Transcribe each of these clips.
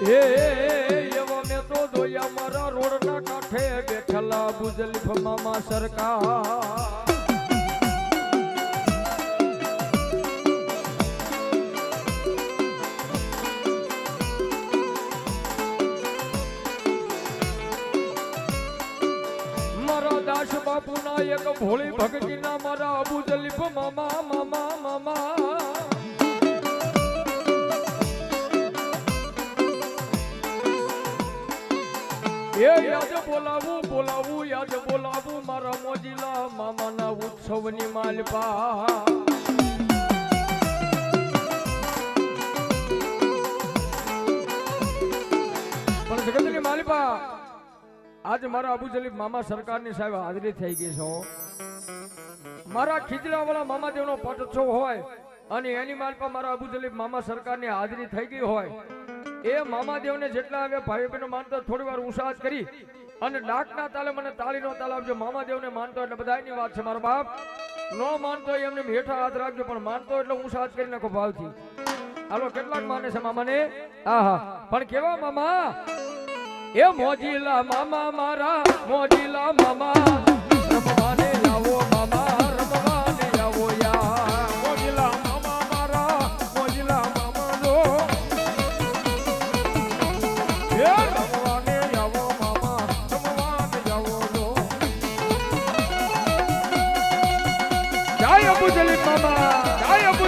એ એવો મેં તો જોયા મારા રોડના કાંઠે બેઠેલા બુજલીફ મામા સરકાર. દાસ બાપુના એક ભોળી ભક્તિના મારા અબુ જલીફ મામા મામા મામા. એ યાદ બોલાવું બોલાવું યાદ બોલાવું મારા મોજીલા મામાના ઉત્સવની માલપા. પણ જગતની માલિપા આજ મારા અબુ જલીફ મામા સરકારની સાહેબ હાજરી થઈ ગઈ છે મારા ખીજડાવાળા મામાદેવનો પટોત્સવ હોય અને એની માલપા મારા અબુ જલીફ મામા સરકારની હાજરી થઈ ગઈ હોય એ મામાદેવને જેટલા આવ્યા ભાઈ બહેનો માનતો થોડી વાર ઉત્સાહ કરી અને ડાકના તાલે મને તાળીનો તાલ આપજો, મામાદેવને માનતો એટલે બધાની વાત છે મારો બાપ. નો માનતો એમને હેઠા હાથ રાખજો, પણ માનતો એટલે ઉત્સાહ કરી નાખો ભાવથી. હાલો, કેટલાક માને છે મામાને? આહા, પણ કેવા મામા? એ મોજીલા મામા મારા, મોજીલા મામા. અબુ જલીફ મામા જય અબુ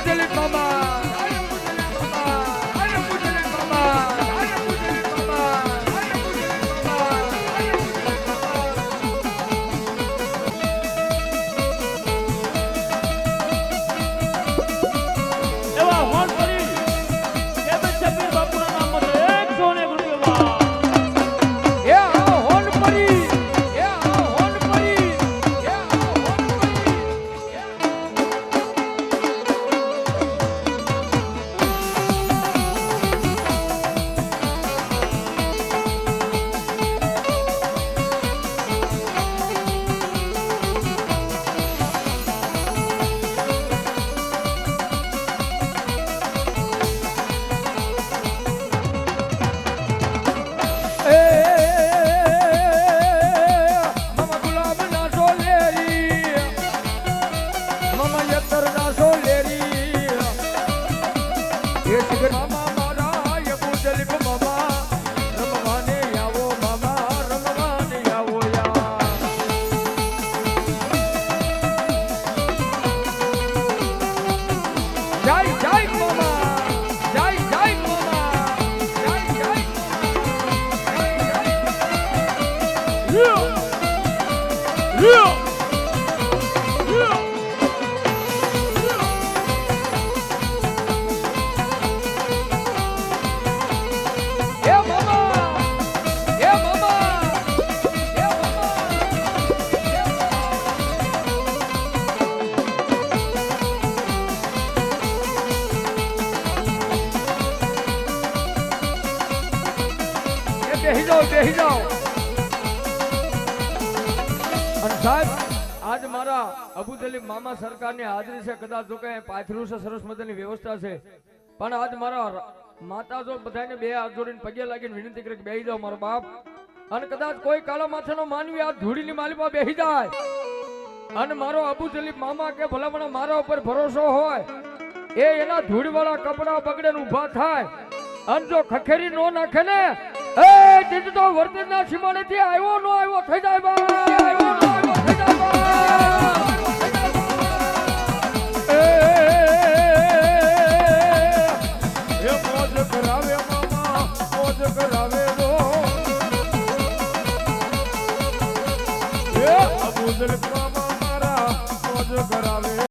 બેહી જાઓ બેહી જાઓ સાહેબ, આજ મારા અબુ જલીમ મામા સરકારની હાજરી છે. કદાચ જો કઈ પાથરું છે, સરસ મજાની વ્યવસ્થા છે. પણ આજ મારા માતા જો બધાને બે હાથ જોડીને પગે લાગીને વિનંતી કરે બેહી જાઓ મારો બાપ. અને કદાચ કોઈ કાળા માથાનો માનવી આ ધૂળીની માલિકા બેહી જાય. અને મારો અબુ જલીબ મામા કે ભલામણા મારા ઉપર ભરોસો હોય, એ એના ધૂળવાળા કપડા બગડે ઊભા થાય. અને જો ખખેરી નો નાખે ને એ જીત તો વર્તનના સીમાડેથી આવ્યો નો આવ્યો થઈ જાય બા આવ્યો નો આવ્યો થઈ જાય કરાવે